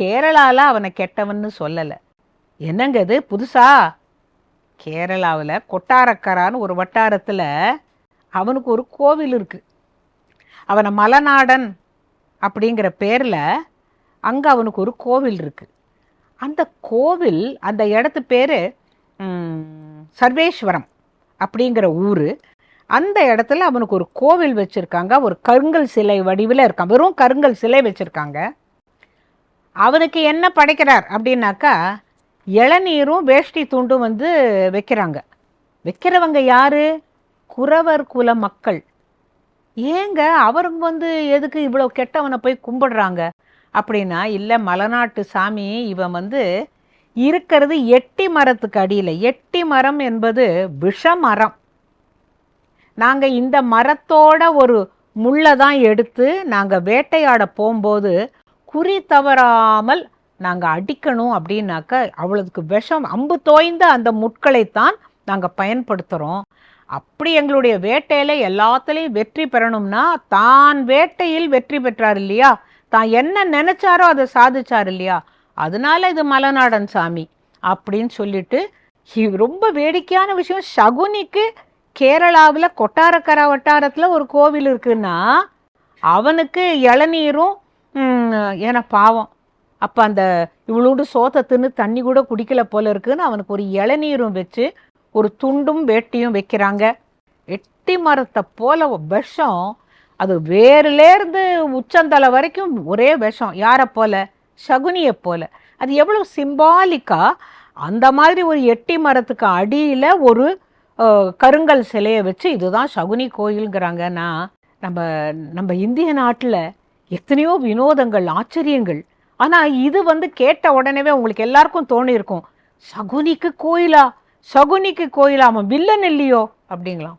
கேரளாவில் அவனை கெட்டவன்னு சொல்லலை. என்னங்க இது? புதுசா? கேரளாவில் கொட்டாரக்கரான்னு ஒரு வட்டாரத்தில் அவனுக்கு ஒரு கோவில் இருக்கு. அவனை மலநாடன் அப்படிங்கிற பேரில் அங்கே அவனுக்கு ஒரு கோவில் இருக்கு. அந்த கோவில் அந்த இடத்து பேர் சர்வேஸ்வரம் அப்படிங்கிற ஊர். அந்த இடத்துல அவனுக்கு ஒரு கோவில் வச்சுருக்காங்க. ஒரு கருங்கல் சிலை வடிவில் இருக்கான் வெறும் கருங்கல் சிலை வச்சுருக்காங்க. அவனுக்கு என்ன படைக்கிறார் அப்படின்னாக்கா இளநீரும் வேஷ்டி துண்டும் வந்து வைக்கிறாங்க. வைக்கிறவங்க யாரு? குறவர் குல மக்கள். ஏங்க அவருக்கு வந்து எதுக்கு இவ்வளோ கெட்டவனை போய் கும்பிடுறாங்க? அப்படின்னா இல்லை மலைநாட்டு சாமி இவன் வந்து இருக்கிறது எட்டி மரத்துக்கு அடியில். எட்டி மரம் என்பது விஷ மரம். நாங்கள் இந்த மரத்தோட ஒரு முள்ளை தான் எடுத்து நாங்கள் வேட்டையாட போகும்போது குறி தவறாமல் நாங்கள் அடிக்கணும் அப்படின்னாக்க அவ்வளோதுக்கு விஷம் அம்பு தோய்ந்த அந்த முட்களைத்தான் நாங்கள் பயன்படுத்துகிறோம் அப்படி எங்களுடைய வேட்டையில் எல்லாத்துலேயும் வெற்றி பெறணும்னா தான் வேட்டையில் வெற்றி பெற்றார் இல்லையா? தான் என்ன நினைச்சாரோ அதை சாதிச்சார் இல்லையா? அதனால இது மலநாடன் சாமி அப்படின்னு சொல்லிட்டு ரொம்ப வேடிக்கையான விஷயம். சகுனிக்கு கேரளாவில் கொட்டாரக்கரா வட்டாரத்தில் ஒரு கோவில் இருக்குன்னா அவனுக்கு இளநீரும் ஏன்னா பாவம். அப்போ அந்த இவ்வளோண்டு சோத்தை தின்னு தண்ணி கூட குடிக்கல போல இருக்குன்னு அவனுக்கு ஒரு இளநீரும் வச்சு ஒரு துண்டும் வேட்டியும் வைக்கிறாங்க. எட்டி மரத்தை போல விஷம். அது வேர்லேருந்து உச்சந்தலை வரைக்கும் ஒரே விஷம். யாரை போல? சகுனியை போல. அது எவ்வளோ சிம்பாலிக்காக அந்த மாதிரி ஒரு எட்டி மரத்துக்கு அடியில் ஒரு கருங்கல் சிலையை வச்சு இதுதான் சகுனி கோயிலுங்கிறாங்கன்னா நம்ம நம்ம இந்திய நாட்டில் எத்தனையோ வினோதங்கள் ஆச்சரியங்கள். ஆனால் இது வந்து கேட்ட உடனேவே உங்களுக்கு எல்லாருக்கும் தோணியிருக்கும். சகுனிக்கு கோயிலா? சகுனிக்கு கோயிலா அவன் வில்லன் இல்லையோ? அப்படிங்களாம்.